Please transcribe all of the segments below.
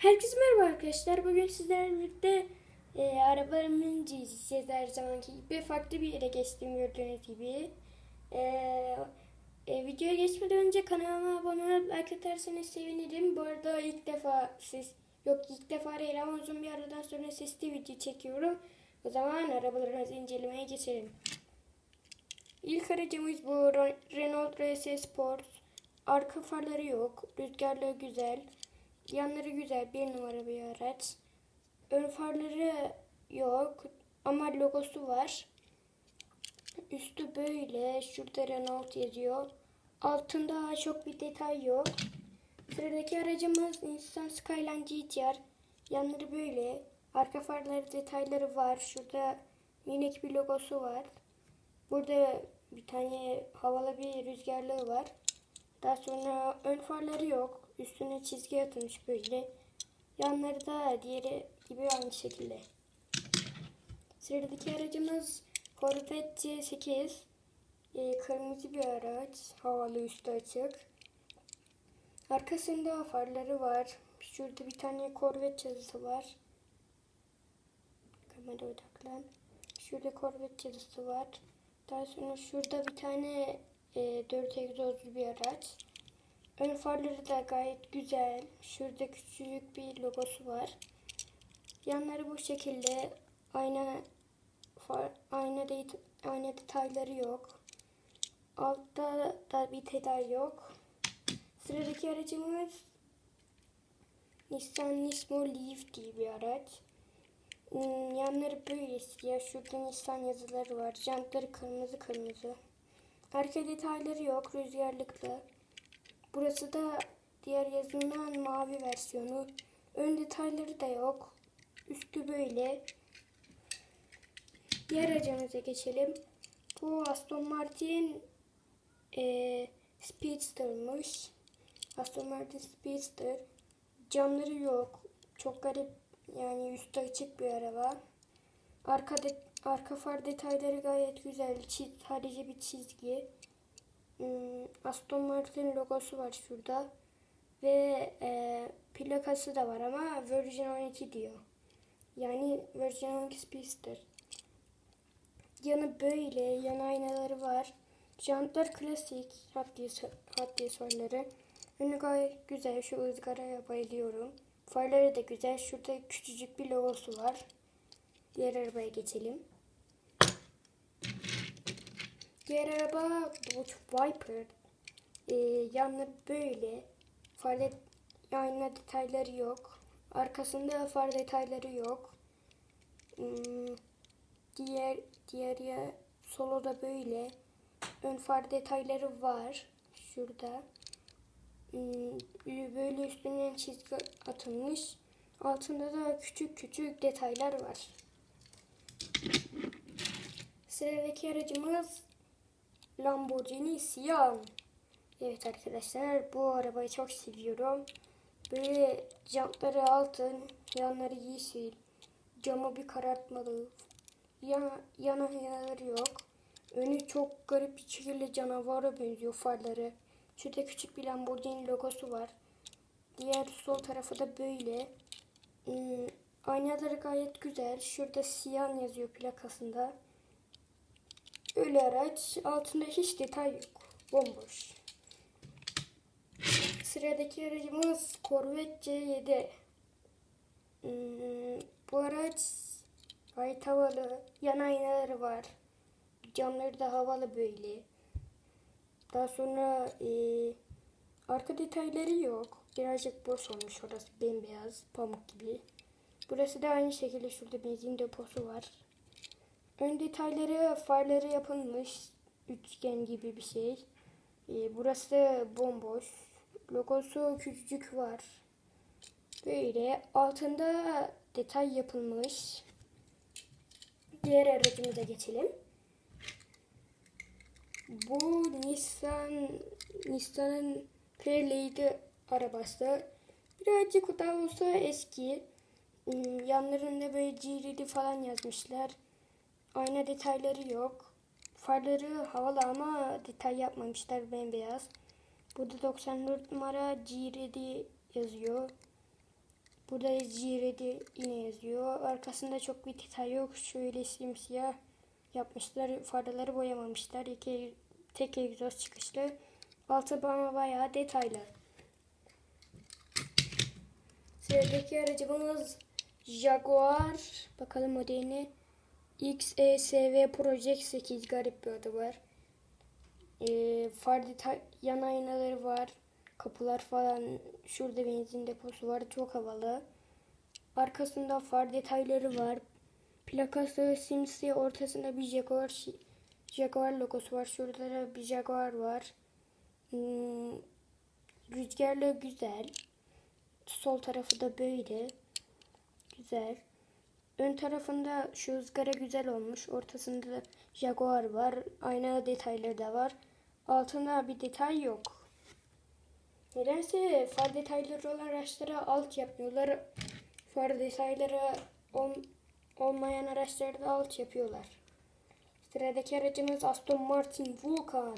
Herkese merhaba arkadaşlar. Bugün sizlerle birlikte e, arabalarımı inceleyeceğiz her zamanki gibi. Farklı bir yere geçtiğim gördüğünüz gibi. E, e, videoya geçmeden önce kanalıma abone olup like atarsanız sevinirim. Bu arada ilk defa siz yok ilk defa değil ama uzun bir aradan sonra sesli video çekiyorum. O zaman arabalarımızı incelemeye geçelim. İlk aracımız bu Renault RS Sport. Arka farları yok. Rüzgarlığı güzel. Yanları güzel. Bir numara bir araç. Ön farları yok. Ama logosu var. Üstü böyle. Şurada Renault yazıyor. Altında çok bir detay yok. Sıradaki aracımız Nissan Skyline GTR. Yanları böyle. Arka farları detayları var. Şurada minik bir logosu var. Burada bir tane havalı bir rüzgarlığı var. Daha sonra ön farları yok. Üstüne çizgi atılmış böyle. Yanları da diğeri gibi aynı şekilde. Sıradaki aracımız Corvette C8. Ee, kırmızı bir araç. Havalı üstü açık. Arkasında farları var. Şurada bir tane Corvette yazısı var. Kamera odaklan. Şurada Corvette yazısı var. Daha sonra şurada bir tane e, 4 egzozlu bir araç. Ön farları da gayet güzel. Şurada küçücük bir logosu var. Yanları bu şekilde. Ayna far, ayna, de, ayna detayları yok. Altta da bir detay yok. Sıradaki aracımız Nissan Nismo Leaf diye bir araç. Hmm, Yanları böyle siyah. Şurada Nissan yazıları var. Jantları kırmızı kırmızı. Arka detayları yok. Rüzgarlıklı. Burası da diğer yazının mavi versiyonu. Ön detayları da yok. Üstü böyle. Diğer aracımıza geçelim. Bu Aston Martin e, Speedster'mış. Aston Martin Speedster. Camları yok. Çok garip yani üstü açık bir araba. Arka de, arka far detayları gayet güzel. Çiz, sadece bir çizgi. Hmm, Aston Martin logosu var şurada. Ve e, plakası da var ama Virgin 12 diyor. Yani Virgin 12 Speedster. Yanı böyle. Yan aynaları var. Jantlar klasik. Wheels farları. Önü gayet güzel. Şu ızgaraya bayılıyorum. Farları da güzel. Şurada küçücük bir logosu var. Diğer arabaya geçelim. Diğer araba Dodge Viper. Ee, yanları böyle. Far det- ayna detayları yok. Arkasında far detayları yok. Hmm, diğer diğer ya solo da böyle. Ön far detayları var. Şurada. Hmm, böyle üstünden çizgi atılmış. Altında da küçük küçük detaylar var. Sıradaki aracımız Lamborghini Sian. Evet arkadaşlar bu arabayı çok seviyorum. Böyle jantları altın, yanları yeşil. Camı bir karartmalı. Yan, yan aynaları yok. Önü çok garip bir şekilde canavara benziyor farları. Şurada küçük bir Lamborghini logosu var. Diğer sol tarafı da böyle. Hmm, aynaları gayet güzel. Şurada Siyan yazıyor plakasında. Öyle araç. Altında hiç detay yok. Bomboş. Sıradaki aracımız Corvette C7. Hmm, bu araç gayet havalı. Yan aynaları var. Camları da havalı böyle. Daha sonra e, arka detayları yok. Birazcık boş olmuş orası bembeyaz pamuk gibi. Burası da aynı şekilde şurada benzin deposu var. Ön detayları farları yapılmış. Üçgen gibi bir şey. E, burası bomboş. Logosu küçücük var. Böyle altında detay yapılmış. Diğer aracımıza geçelim. Bu Nissan Nissan'ın Fairlady arabası. Birazcık daha olsa eski. Hmm, Yanlarında böyle GRD falan yazmışlar. Ayna detayları yok. Farları havalı ama detay yapmamışlar bembeyaz. Burada 94 numara GRD yazıyor. Burada G-Ready yine yazıyor. Arkasında çok bir detay yok. Şöyle simsiyah yapmışlar. Farları boyamamışlar. İki, tek egzoz çıkışlı. Altı bana bayağı detaylı. Sıradaki aracımız Jaguar. Bakalım modelini. XESV Project 8 garip bir adı var. Ee, far detay, yan aynaları var. Kapılar falan. Şurada benzin deposu var. Çok havalı. Arkasında far detayları var. Plakası simsiyah ortasında bir Jaguar, Jaguar logosu var. Şurada da bir Jaguar var. Hmm, rüzgarlı güzel. Sol tarafı da böyle. Güzel. Ön tarafında şu ızgara güzel olmuş. Ortasında da Jaguar var. Ayna detayları da var. Altında bir detay yok. Nedense far detayları olan araçlara alt yapmıyorlar. Far detayları ol- olmayan araçlarda alt yapıyorlar. Sıradaki aracımız Aston Martin Vulcan.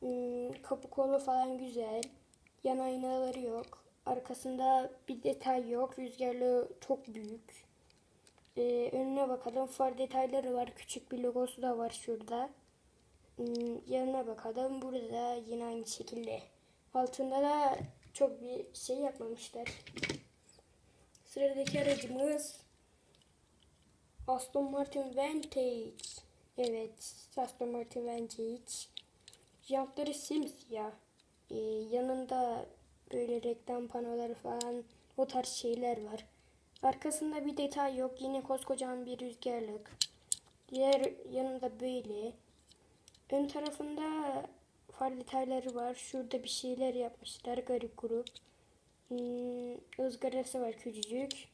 Hmm, kapı kolu falan güzel. Yan aynaları yok. Arkasında bir detay yok. Rüzgarlı çok büyük. Ee, önüne bakalım. Far detayları var. Küçük bir logosu da var şurada. Hmm, yanına bakalım. Burada da yine aynı şekilde. Altında da çok bir şey yapmamışlar. Sıradaki aracımız Aston Martin Vantage. Evet, Aston Martin Vantage. Jantları simsiyah. Ee, yanında böyle reklam panoları falan o tarz şeyler var. Arkasında bir detay yok. Yine koskocaman bir rüzgarlık. Diğer yanında böyle. Ön tarafında far detayları var. Şurada bir şeyler yapmışlar. Garip grup. Hmm, ızgarası var küçücük.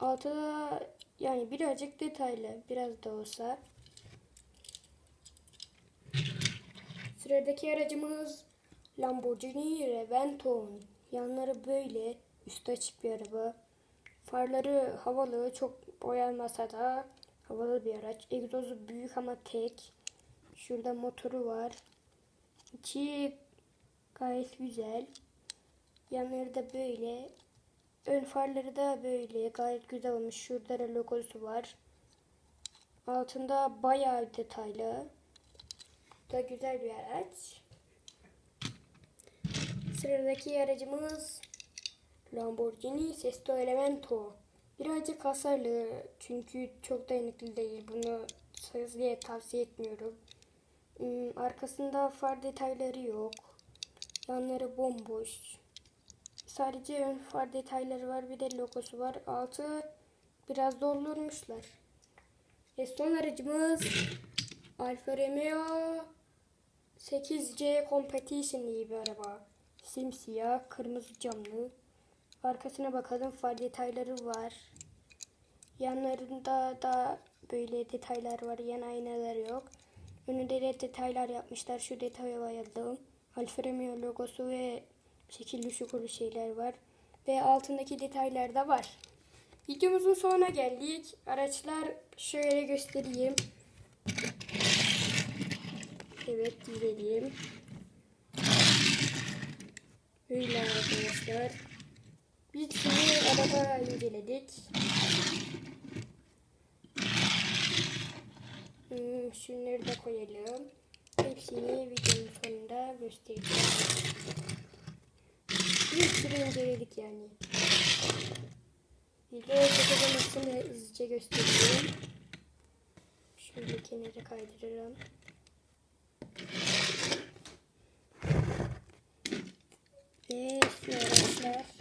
Altı da yani birazcık detaylı. Biraz da olsa. Sıradaki aracımız Lamborghini Reventon. Yanları böyle. Üstü açık bir araba. Farları havalı. Çok boyanmasa da havalı bir araç. Egzozu büyük ama tek. Şurada motoru var. İçi gayet güzel. Yanları da böyle. Ön farları da böyle. Gayet güzel olmuş. Şurada da logosu var. Altında bayağı detaylı. Bu da güzel bir araç. Sıradaki aracımız Lamborghini Sesto Elemento. Birazcık hasarlı çünkü çok dayanıklı değil. Bunu sözlüğe tavsiye etmiyorum. Hmm, Arkasında far detayları yok. Yanları bomboş. Sadece ön far detayları var. Bir de logosu var. Altı biraz doldurmuşlar. Ve son aracımız Alfa Romeo 8C Competition diye bir araba. Simsiyah, kırmızı camlı. Arkasına bakalım far detayları var. Yanlarında da böyle detaylar var. Yan aynaları yok. Önünde de detaylar yapmışlar. Şu detaya bayıldım. Alfa Romeo logosu ve şekilli şukulu şeyler var. Ve altındaki detaylar da var. Videomuzun sonuna geldik. Araçlar şöyle göstereyim. Evet gidelim. Böyle arkadaşlar. Biz şimdi araba inceledik. Hmm, şunları da koyalım. Hepsini videonun sonunda göstereceğim. Bir sürü inceledik yani. Video çekememişsini hızlıca göstereyim. Şöyle kenara kaydırırım. Ve şu araçlar.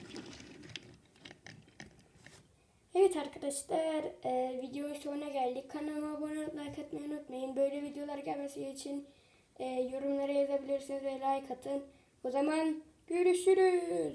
Evet arkadaşlar e, videonun sonuna geldik. Kanalıma abone olup like atmayı unutmayın. Böyle videolar gelmesi için e, yorumlara yazabilirsiniz ve like atın. O zaman görüşürüz.